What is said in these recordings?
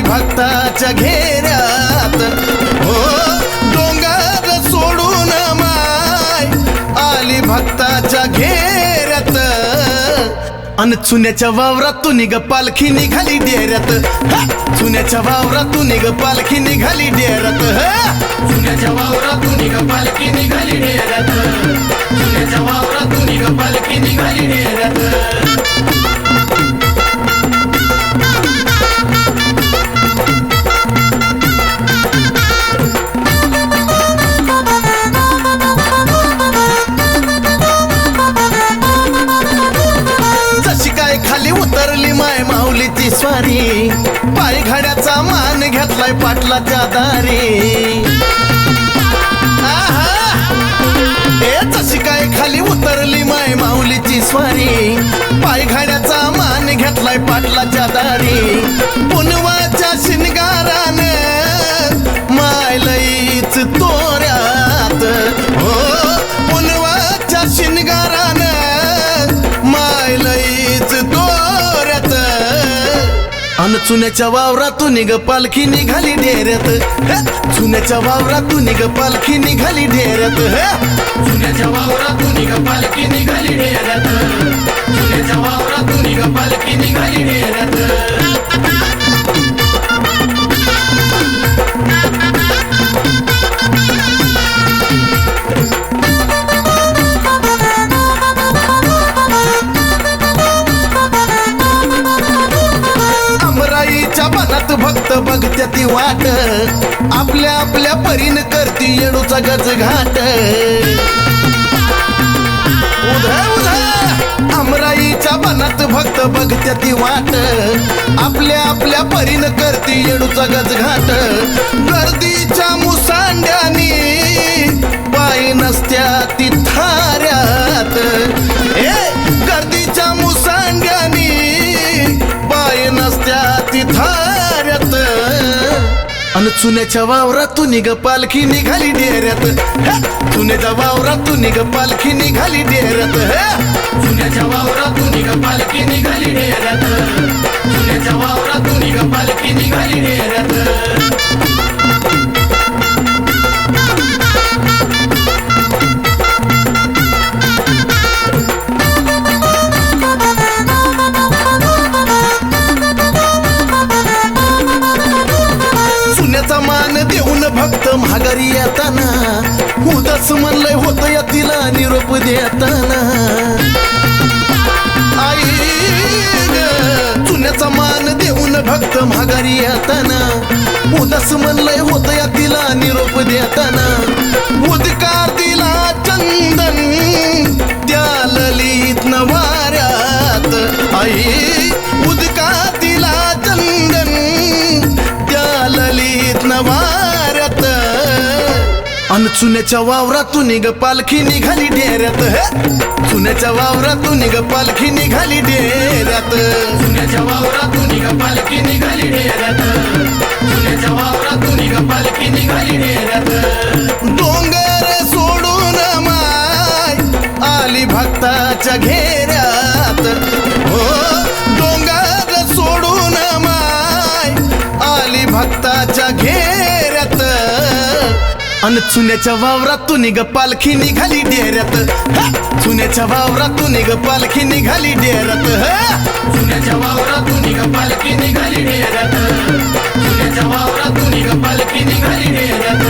भक्ताच्या घेऱ्यात. हो डोंगर सोडून माय आली भक्ताच्या घेऱ्यात. अन चुन्याच्या वावरातून निघ पालखी निघाली डेऱ्यात. हा! चुन्याच्या वावरातून निघ पालखी निघाली डेऱ्यात. चुन्याच्या वावरातून निघ पालखी निघाली डेऱ्यात. माऊलीची स्वारी. पायघड्याचा मान घेतलाय पाटलाच्या दारी. ए जशी काय खाली उतरली माय माऊलीची स्वारी. पायघड्याचा मान घेतलाय पाटलाच्या दारी. अन चुन्याच्या वावरातून निघ पालखी निघाली डेऱ्यात. चुन्याच्या वावरातून निघ पालखी निघाली डेऱ्यात. चुन्याच्या वावरातून निघ पालखी निघाली डेऱ्यात. चुन्याच्या वावरातून निघ पालखी निघाली डेऱ्यात. बघत्या ती वाट. आपल्या आपल्या परीन करती येडूचा गज घाट. उधा उधा अमराईच्या मनात भक्त बघत्या ती वाट. आपल्या आपल्या परीन करती येडूचा गज घाट. गर्दीच्या मुसांड्यानी अन चुन्याच्या वावरातून निघ पालखी निघाली डेऱ्यात. हे! चुन्याच्या वावरातून निघ पालखी निघाली डेऱ्यात. चुन्याच्या जुन्याच्या वावरातून निघ पालखी निघाली डेऱ्यात. जुन्याच्या वावरातून निघ पालखी निघाली डेऱ्यात. पाहून भक्त महागारी येताना उदास म्हणलंय होत या तिला निरोप देताना. आई चुन्याचा मान देऊन भक्त महागारी येताना उदास म्हणलंय होत या तिला निरोप देताना. चुन्याच्या वावरातून निघ पालखी निघाली डेऱ्यात चुन्याच्या वावरातून निघ पालखी निघाली डेऱ्यात. चुन्याच्या वावरातून निघ पालखी निघाली डेऱ्यात. चुन्याच्या वावरातून निघ पालखी निघाली डेऱ्यात. डोंगर सोडून माय आली भक्ताच्या घेऱ्यात. हो डोंगर सोडून माय आली भक्ताच्या घेऱ्यात. अन चुन्याच्या वावरात तू निग पालखी निघाली डेऱ्यात. चुन्याच्या वावरातून निघ पालखी निघाली डेऱ्यात. चुन्याच्या वावरातून निघ पालखी निघाली डेऱ्यात. चुन्याच्या वावरातून निघ पालखी निघाली डेऱ्यात.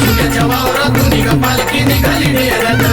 चुन्याच्या वावरातून निघ पालखी निघाली डेऱ्यात.